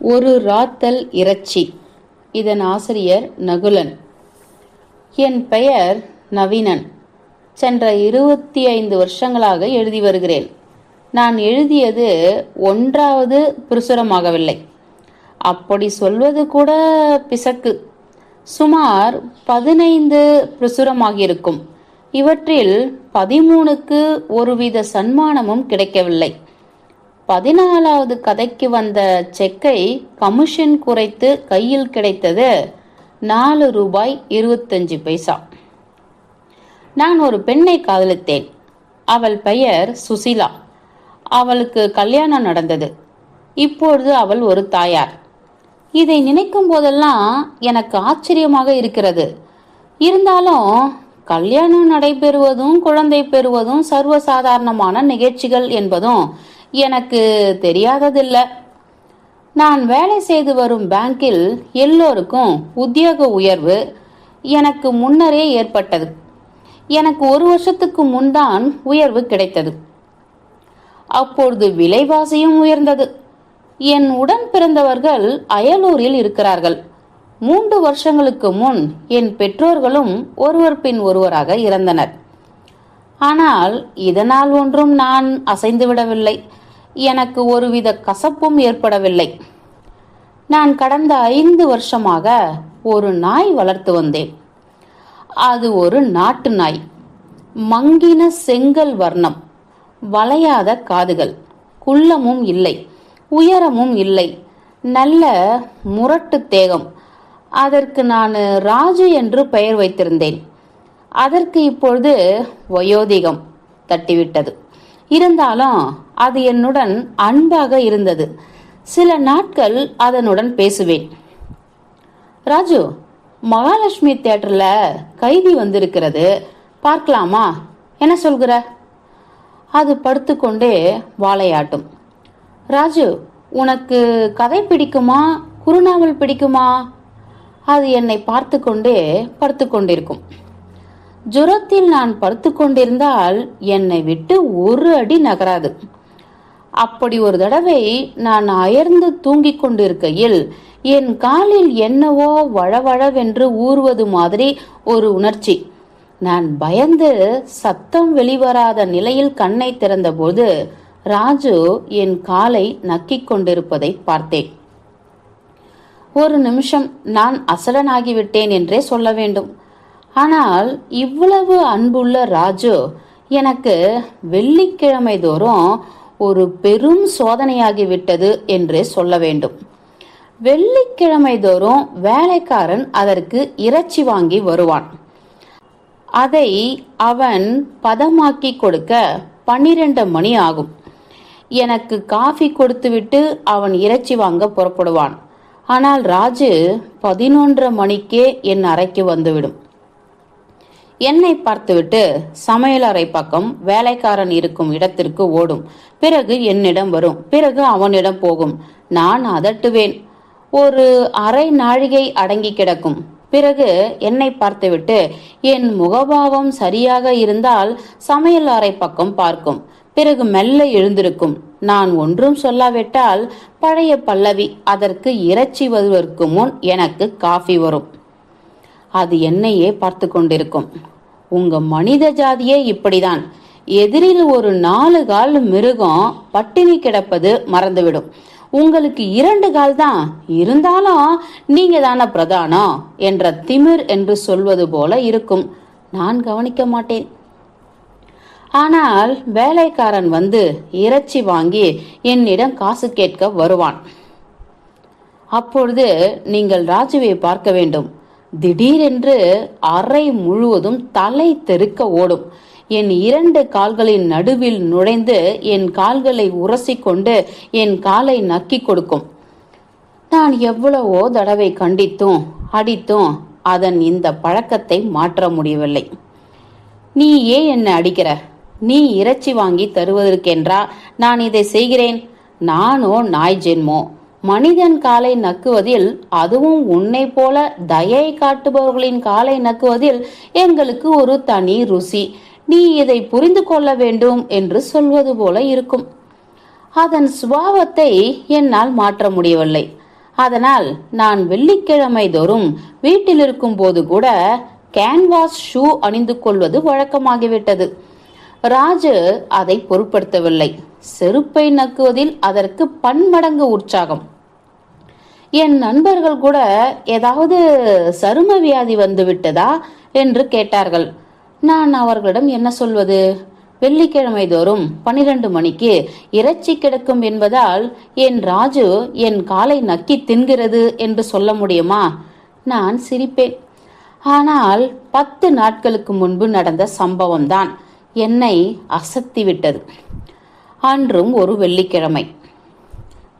ஒரு ராத்தல் இறைச்சி. இதன் ஆசிரியர் நகுலன். என் பெயர் நவீனன். சென்ற இருபத்தி ஐந்து வருஷங்களாக எழுதி வருகிறேன். நான் எழுதியது ஒன்றாவது பிரசுரமாகவில்லை. அப்படி சொல்வது கூட பிசக்கு. சுமார் பதினைந்து பிரசுரமாகியிருக்கும். இவற்றில் பதிமூணுக்கு ஒருவித சன்மானமும் கிடைக்கவில்லை. பதினாலாவது கதைக்கு வந்த செக்கை கமிஷன் குறைத்து கையில் கிடைத்தது நாலு ரூபாய் இருபத்தஞ்சு பைசா. நான் ஒரு பெண்ணை காதலித்தேன். அவள் பெயர் சுசிலா. அவளுக்கு கல்யாணம் நடந்தது. இப்பொழுது அவள் ஒரு தாயார். இதை நினைக்கும் போதெல்லாம் எனக்கு ஆச்சரியமாக இருக்கிறது. இருந்தாலும் கல்யாணம் நடைபெறுவதும் குழந்தை பெறுவதும் சர்வசாதாரணமான நிகழ்ச்சிகள் என்பதும் எனக்கு தெரியாததில்லை. நான் வேலை செய்து வரும் பேங்கில் எல்லோருக்கும் உத்தியோக உயர்வு எனக்கு முன்னரே ஏற்பட்டது. எனக்கு ஒரு வருஷத்துக்கு முன்தான் உயர்வு கிடைத்தது. அப்பொழுது விலைவாசியும் உயர்ந்தது. என் உடன் பிறந்தவர்கள் அயலூரில் இருக்கிறார்கள். மூன்று வருஷங்களுக்கு முன் என் பெற்றோர்களும் ஒருவர் பின் ஒருவராக இறந்தனர். ஆனால் இதனால் ஒன்றும் நான் அசைந்து விடவில்லை. எனக்கு ஒருவித கசப்பும் ஏற்படவில்லை. நான் கடந்த ஐந்து வருஷமாக ஒரு நாய் வளர்த்து வந்தேன். அது ஒரு நாட்டு நாய். மங்கின செங்கல் வர்ணம். வளையாத காதுகள். குள்ளமும் இல்லை. உயரமும் இல்லை. நல்ல முரட்டு தேகம். அதற்கு நான் ராஜு என்று பெயர் வைத்திருந்தேன். அதற்கு இப்பொழுது வயோதிகம் தட்டிவிட்டது. இருந்தாலும் அது என்னுடன் அன்பாக இருந்தது. சில நாட்கள் அதனுடன் பேசுவேன். ராஜு மகாலட்சுமி தியேட்டர்ல கைதி வந்திருக்கிறது. பார்க்கலாமா? என்ன சொல்கிற? அது படுத்துக்கொண்டே வாழையாட்டும். ராஜு உனக்கு கதை பிடிக்குமா? குறுநாவல் பிடிக்குமா? அது என்னை பார்த்து கொண்டே படுத்து கொண்டிருக்கும் ஜுரத்தில் நான் படுத்து கொண்டிருந்தால் என்னை விட்டு ஒரு அடி நகராது. அப்படி ஒரு தடவை நான் அயர்ந்து தூங்கிக் கொண்டிருக்கையில் என் காலில் என்னவோ வழவழவென்று ஊறுவது மாதிரி ஒரு உணர்ச்சி. நான் பயந்து சத்தம் வெளிவராத நிலையில் கண்ணை திறந்தபோது ராஜு என் காலை நக்கிக் கொண்டிருப்பதை பார்த்தேன். ஒரு நிமிஷம் நான் அசலனாகிவிட்டேன் என்றே சொல்ல வேண்டும். ஆனால் இவ்வளவு அன்புள்ள ராஜு எனக்கு வெள்ளிக்கிழமை தோறும் ஒரு பெரும் சோதனையாகிவிட்டது என்றே சொல்ல வேண்டும். வெள்ளிக்கிழமை தோறும் வேலைக்காரன் அதற்கு இறைச்சி வாங்கி வருவான். அதை அவன் பதமாக்கி கொடுக்க பன்னிரண்டு மணி ஆகும். எனக்கு காஃபி கொடுத்துவிட்டு அவன் இறைச்சி வாங்க புறப்படுவான். ஆனால் ராஜு பதினொன்றரை மணிக்கே என் அறைக்கு வந்துவிடும். என்னை பார்த்துவிட்டு சமையலறை பக்கம் வேலைக்காரன் இருக்கும் இடத்திற்கு ஓடும். பிறகு என்னிடம் வரும். பிறகு அவனிடம் போகும். நான் அதட்டுவேன். ஒரு அரை நாழிகை அடங்கி கிடக்கும். பிறகு என்னை பார்த்துவிட்டு என் முகபாவம் சரியாக இருந்தால் சமையல் அறை பக்கம் பார்க்கும். பிறகு மெல்ல எழுந்திருக்கும். நான் ஒன்றும் சொல்லாவிட்டால் பழைய பல்லவி அதற்கு இறைச்சி வருவதற்கு முன் எனக்கு காஃபி வரும். அது என்னையே பார்த்து கொண்டிருக்கும் உங்க மனித ஜாதியே இப்படிதான். எதிரில் ஒரு நாலு கால் மிருகம் பட்டினி கிடப்பது மறந்துவிடும். உங்களுக்கு இரண்டு கால் தான். இருந்தாலும் நீங்க தானே பிரதானம் என்ற திமிர் என்று சொல்வது போல இருக்கும். நான் கவனிக்க மாட்டேன். ஆனால் வேலைக்காரன் வந்து இறைச்சி வாங்கி என்னிடம் காசு கேட்க வருவான். அப்பொழுது நீங்கள் ராஜுவை பார்க்க வேண்டும். திடீரென்று அறை முழுவதும் தலை தெருக்க ஓடும். என் இரண்டு கால்களின் நடுவில் நுழைந்து என் கால்களை உரசிக்கொண்டு என் காலை நக்கி கொடுக்கும். நான் எவ்வளவோ தடவை கண்டித்தும் அடித்தும் அதன் இந்த பழக்கத்தை மாற்ற முடியவில்லை. நீ ஏன் என்ன அடிக்கிற? நீ இறைச்சி வாங்கி தருவதற்கென்றா நான் இதை செய்கிறேன்? நானோ நாய் ஜென்மோ? மனிதன் காலை நக்குவதில் அதுவும் உன்னை போல தயை காட்டுபவர்களின் காலை நக்குவதில் எங்களுக்கு ஒரு தனி ருசி. நீ இதை புரிந்து கொள்ள வேண்டும் என்று சொல்வது போல இருக்கும். அதன் சுபாவத்தை என்னால் மாற்ற முடியவில்லை. அதனால் நான் வெள்ளிக்கிழமை தோறும் வீட்டில் இருக்கும் போது கூட கேன்வாஸ் ஷூ அணிந்து கொள்வது வழக்கமாகிவிட்டது. ராஜு அதை பொருட்படுத்தவில்லை. செருப்பை நக்குவதில் அதற்கு பன்மடங்கு உற்சாகம். என் நண்பர்கள் கூட ஏதாவது சரும வியாதி வந்து விட்டதா என்று கேட்டார்கள். நான் அவர்களிடம் என்ன சொல்வது? வெள்ளிக்கிழமை தோறும் பனிரெண்டு மணிக்கு இறைச்சி கிடக்கும் என்பதால் என் ராஜு என் காலை நக்கி தின்கிறது என்று சொல்ல முடியுமா? நான் சிரிப்பேன். ஆனால் பத்து நாட்களுக்கு முன்பு நடந்த சம்பவம்தான். என்னை அசத்திவிட்டது அன்றும் ஒரு வெள்ளிக்கிழமை.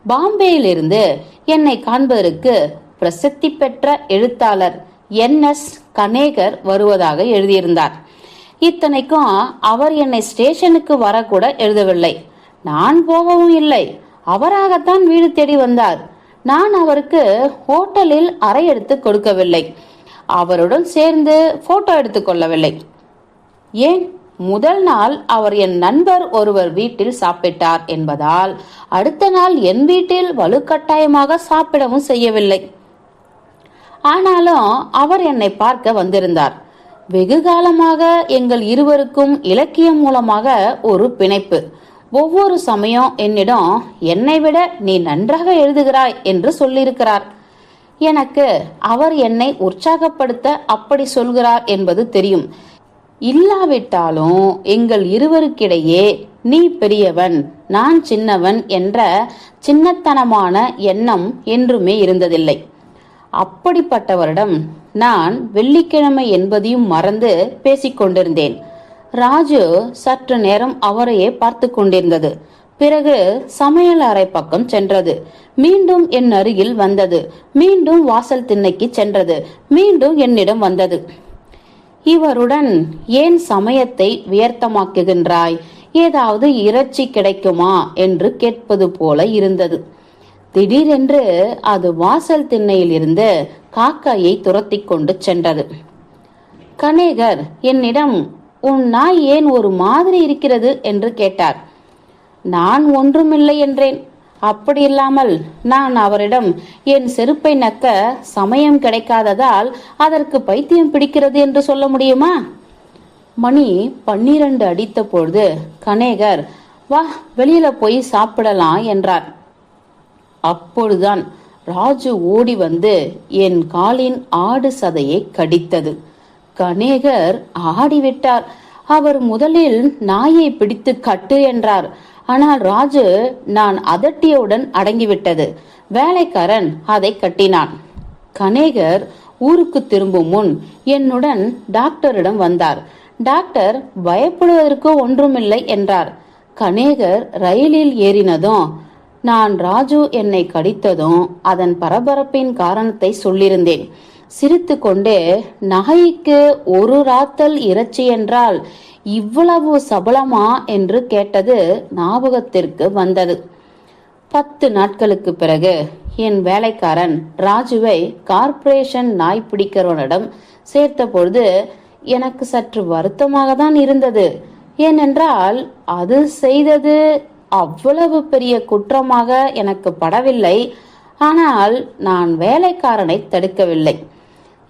பாம்பேயிலிருந்து என்னை காண்பதற்கு பிரசித்தி பெற்ற எழுத்தாளர் என். எஸ். கனேகர் வருவதாக எழுதியிருந்தார். இத்தனைக்கும் அவர் என்னை ஸ்டேஷனுக்கு வரக்கூட எழுதவில்லை. நான் போகவும் இல்லை. அவராகத்தான் வீடு தேடி வந்தார். நான் அவருக்கு ஹோட்டலில் அறை எடுத்து கொடுக்கவில்லை. அவருடன் சேர்ந்து போட்டோ எடுத்துக்கொள்ளவில்லை ஏன்? முதல் நாள் அவர் என் நண்பர் ஒருவர் வீட்டில் சாப்பிட்டார் என்பதால் அடுத்த நாள் என் வீட்டில் வலுக்கட்டாயமாக சாப்பிடவும் செய்யவில்லை. ஆனாலும் அவர் என்னை பார்க்க வந்திருந்தார். வெகு காலமாக எங்கள் இருவருக்கும் இலக்கியம் மூலமாக ஒரு பிணைப்பு. ஒவ்வொரு சமயம் என்னிடம் என்னை விட நீ நன்றாக எழுதுகிறாய் என்று சொல்லியிருக்கிறார். எனக்கு அவர் என்னை உற்சாகப்படுத்த அப்படி சொல்கிறார் என்பது தெரியும். இல்லாவிட்டாலும் எங்கள் இருவருக்கிடையே நீ பெரியவன் நான் சின்னவன் என்ற சின்னத்தனமான எண்ணம் என்றுமே இருந்ததில்லை. அப்படிப்பட்டவரிடம் நான் வெள்ளிக்கிழமை என்பதையும் மறந்து பேசிக் கொண்டிருந்தேன். ராஜு சற்று நேரம் அவரையே பார்த்து கொண்டிருந்தது. பிறகு சமையல் அறை பக்கம் சென்றது. மீண்டும் என் அருகில் வந்தது. மீண்டும் வாசல் திண்ணைக்கு சென்றது. மீண்டும் என்னிடம் வந்தது. இவருடன் ஏன் சமயத்தை வியர்த்தமாக்குகின்றாய்? ஏதாவது இறைச்சி கிடைக்குமா? என்று கேட்பது போல இருந்தது. திடீரென்று அது வாசல் திண்ணையில் இருந்து காக்காயை துரத்தி கொண்டு சென்றது. கணேகர் என்னிடம் உன் நாய் ஏன் ஒரு மாதிரி இருக்கிறது? என்று கேட்டார். நான் ஒன்றுமில்லை என்றேன். அப்படி இல்லாமல் நான் அவரிடம் என் செருப்பை நக்க சமயம் கிடைக்காததால் அதற்கு பைத்தியம் பிடிக்கிறது என்று சொல்ல முடியுமா? மணி பன்னிரண்டு அடித்த பொழுது கணேகர் வா வெளியில போய் சாப்பிடலாம் என்றார். அப்பொழுதுதான் ராஜு ஓடி வந்து என் காலின் ஆடு சதையை கடித்தது. கணேகர் ஆடிவிட்டார். அவர் முதலில் நாயை பிடித்து கட்டு என்றார். ஆனால் ராஜு நான் அதட்டியவுடன் அடங்கிவிட்டது. வேலைக்காரன் அதை கட்டினான். கணேகர் ஊருக்கு திரும்பும் முன் என்னுடன் டாக்டரிடம் வந்தார். டாக்டர் பயப்படுவதற்கு ஒன்றுமில்லை என்றார். கணேகர் ரயிலில் ஏறினதும் நான் ராஜு என்னை கடித்ததும் அதன் பரபரப்பின் காரணத்தை சொல்லியிருந்தேன். சிரித்து கொண்டே நகைக்கு ஒரு ராத்தல் இறைச்சி என்றால் இவ்வளவு சபலமா? என்று கேட்டது ஞாபகத்திற்கு வந்தது. பத்து நாட்களுக்கு பிறகு என் வேலைக்காரன் ராஜுவை கார்ப்பரேஷன் நாய் பிடிக்கிறவனிடம் சேர்த்த பொழுது எனக்கு சற்று வருத்தமாக தான் இருந்தது. ஏனென்றால் அது செய்தது அவ்வளவு பெரிய குற்றமாக எனக்கு படவில்லை. ஆனால் நான் வேலைக்காரனை தடுக்கவில்லை.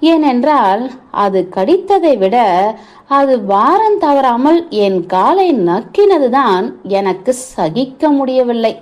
ஏனென்றால் அது கடித்ததை விட அது வாரம் தவறாமல் என் காலை நக்கினதுதான் எனக்கு சகிக்க முடியவில்லை.